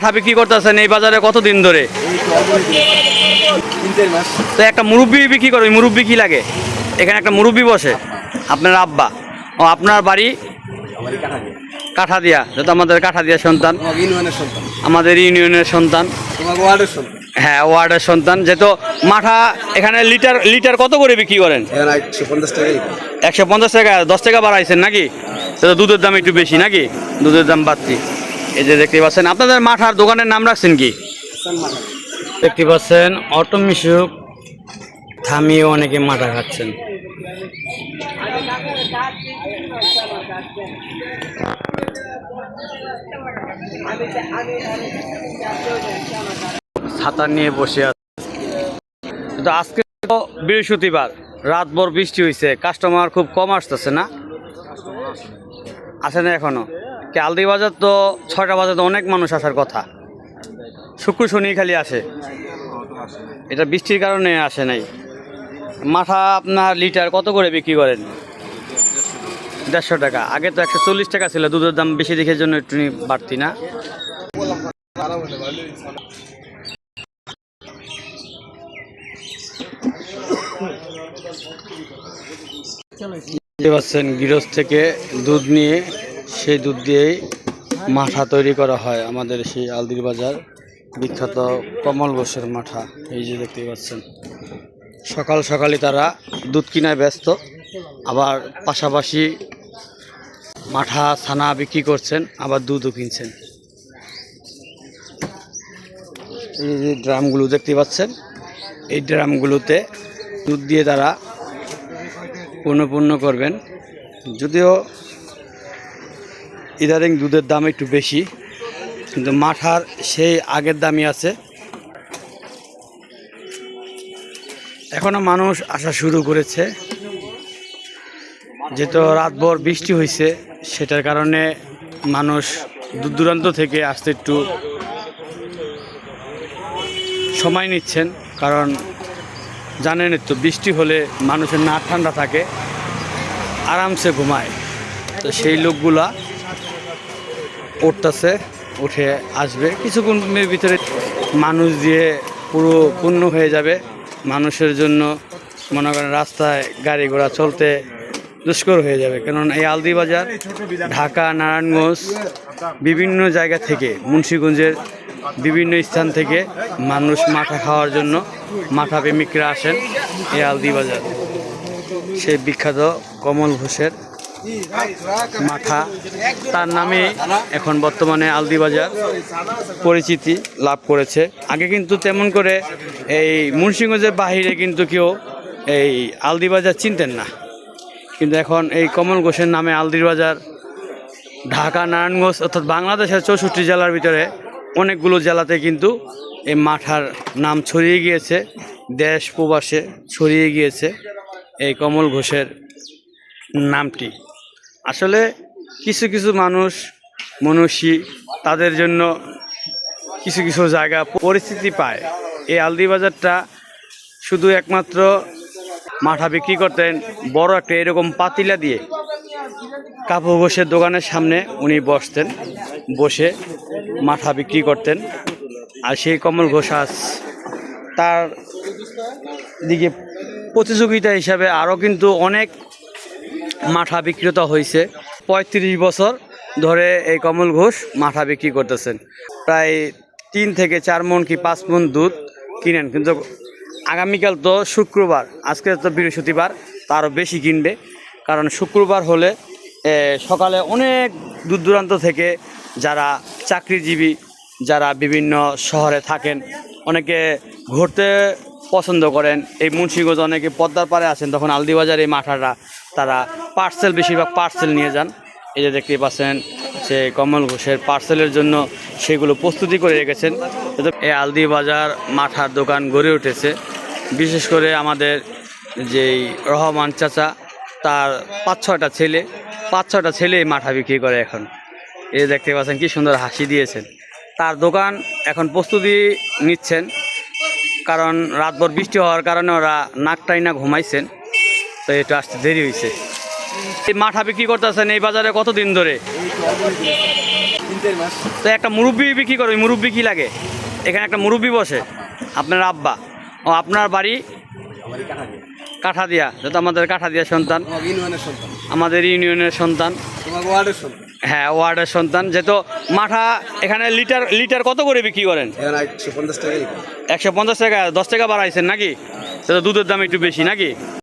মাঠা বিক্রি করতেছেন এই বাজারে কতদিন ধরে? তো একটা মুরব্বি বিক্রি করে, ওই মুরব্বি কি লাগে? এখানে একটা মুরব্বি বসে, আপনার আব্বা। ও, আপনার বাড়ি? কাঠা দিয়া যেহেতু আমাদের কাঠা দিয়া সন্তান। আমাদের ইউনিয়নের সন্তান। হ্যাঁ ওয়ার্ডের সন্তান। যেহেতু মাঠা এখানে লিটার লিটার কত করে বিক্রি করেন? একশো পঞ্চাশ টাকা, দশ টাকা বাড়াইছেন নাকি? সেটা দুধের দাম একটু বেশি নাকি? দুধের দাম বাড়তি। এই যে দেখতে পাচ্ছেন আপনাদের মাঠার দোকানের নাম রাখছেন কি? দেখতে পাচ্ছেন অটো মিশুক থামিয়ে অনেকে মাঠা খাচ্ছেন। ছাতা নিয়ে বসে আছে। কিন্তু আজকে তো বৃহস্পতিবার রাতভর বৃষ্টি হয়েছে কাস্টমার খুব কম আসতেছে না? আসে না এখনও। কি আলদি বাজার তো ছটা বাজার তো অনেক মানুষ আসার কথা। শুক্র, শনি খালি আসে। এটা বৃষ্টির কারণে আসে নাই। মাথা আপনার লিটার কত করে বিক্রি করেন? দেড়শো টাকা। আগে তো একশো চল্লিশ টাকা ছিল, দুধের দাম বেশি দেখে জন্য একটু বাড়তি না। পাচ্ছেন থেকে দুধ নিয়ে সেই দুধ দিয়েই মাঠা তৈরি করা হয় আমাদের সেই আলদির বাজার, বিখ্যাত কমল ঘোষের মাঠা, এই যে দেখতে পাচ্ছেন। সকাল সকালই তারা দুধ কিনায় ব্যস্ত, আবার পাশাপাশি মাঠা, ছানা বিক্রি করছেন, আবার দুধও কিনছেন। এই যে ড্রামগুলো দেখতে পাচ্ছেন, এই ড্রামগুলোতে দুধ দিয়ে তারা পূর্ণপূর্ণ করবেন। যদিও ইদারিং দুধের দাম একটু বেশি, কিন্তু মাঠার সেই আগের দামই আছে। এখনও মানুষ আসা শুরু করেছে। যেহেতু রাতভর বৃষ্টি হয়েছে, সেটার কারণে মানুষ দূর দূরান্ত থেকে আসতে একটু সময় নিচ্ছেন, কারণ জানেন তো বৃষ্টি হলে মানুষের না ঠান্ডা থাকে, আরামসে ঘুমায়। তো সেই লোকগুলা উঠতেছে, উঠে আসবে। কিছুক্ষণের ভিতরে মানুষ দিয়ে পুরো পূর্ণ হয়ে যাবে। মানুষের জন্য মনে করেন রাস্তায় গাড়ি ঘোড়া চলতে দুষ্কর হয়ে যাবে। কারণ এই আলদি বাজার, ঢাকা, নারায়ণগঞ্জ, বিভিন্ন জায়গা থেকে, মুন্সীগঞ্জের বিভিন্ন স্থান থেকে মানুষ মাথা খাওয়ার জন্য মাথা প্রেমিকরা আসেন এই আলদি বাজার। সেই বিখ্যাত কমল ঘোষের মাঠা তার নামে এখন বর্তমানে আলদি বাজার পরিচিতি লাভ করেছে। আগে কিন্তু তেমন করে এই মুন্সিগঞ্জের বাহিরে কিন্তু কেউ এই আলদি বাজার চিনতেন না। কিন্তু এখন এই কমল ঘোষের নামে আলদির বাজার, ঢাকা, নারায়ণগঞ্জ অর্থাৎ বাংলাদেশের চৌষট্টি জেলার ভিতরে অনেকগুলো জেলাতে কিন্তু এই মাঠার নাম ছড়িয়ে গিয়েছে, দেশ প্রবাসে ছড়িয়ে গিয়েছে এই কমল ঘোষের নামটি। আসলে কিছু কিছু মানুষ মনুষ্যী তাদের জন্য কিছু কিছু জায়গা পরিস্থিতি পায়। এই আলদি বাজারটা শুধু একমাত্র মাঠা বিক্রি করতেন, বড় একটা এরকম পাতিলা দিয়ে কাপড় ঘোষের দোকানের সামনে উনি বসতেন, বসে মাঠা বিক্রি করতেন। আর সেই কমল ঘোষ আজ তার দিকে প্রতিযোগিতা হিসাবে আরও কিন্তু অনেক মাঠা বিক্রেতা হয়েছে পঁয়ত্রিশ বছর ধরে এই কমল ঘোষ মাঠা বিক্রি করতেছেন। প্রায় তিন থেকে চার মন কি পাঁচ মন দুধ কিনেন। কিন্তু আগামীকাল তো শুক্রবার, আজকে তো বৃহস্পতিবার তারও বেশি কিনবে। কারণ শুক্রবার হলে সকালে অনেক দূর দূরান্ত থেকে যারা চাকরিজীবী, যারা বিভিন্ন শহরে থাকেন, অনেকে ঘুরতে পছন্দ করেন। এই মুন্সিগঞ্জ অনেকে পদ্মার পাড়ে আছেন, তখন আলদিবাজার এই মাঠাটা তারা পার্সেল বেশিরভাগ পার্সেল নিয়ে যান। এই যে দেখতে পাচ্ছেন সে কমল ঘোষের পার্সেলের জন্য সেগুলো প্রস্তুতি করে রেখেছেন। এই আলদি বাজার মাঠার দোকান গড়ে উঠেছে। বিশেষ করে আমাদের যেই রহমান চাচা, তার পাঁচ ছয়টা ছেলে, পাঁচ ছয়টা ছেলে মাঠা বিক্রি করে এখন। এই দেখতে পাচ্ছেন, কি সুন্দর হাসি দিয়েছেন। তার দোকান এখন প্রস্তুতি নিচ্ছেন, কারণ রাতভর বৃষ্টি হওয়ার কারণে ওরা নাকটাই না ঘুমাইছেন, তো এটা আসতে দেরি হয়েছে মাঠা বিক্রি করতেছেন এই বাজারে কতদিন ধরে? তো একটা মুরব্বি বিক্রি করে, ওই মুরব্বি কি লাগে? এখানে একটা মুরব্বি বসে, আপনার আব্বা। ও, আপনার বাড়ি? কাঠা দিয়া যত আমাদের কাঠা দিয়া সন্তান। আমাদের ইউনিয়নের সন্তান। হ্যাঁ ওয়ার্ডের সন্তান। যেহেতু মাঠা এখানে লিটার লিটার কত করে বিক্রি করেন? একশো পঞ্চাশ টাকা, দশ টাকা বাড়াইছেন নাকি? সেটা দুধের দাম একটু বেশি নাকি?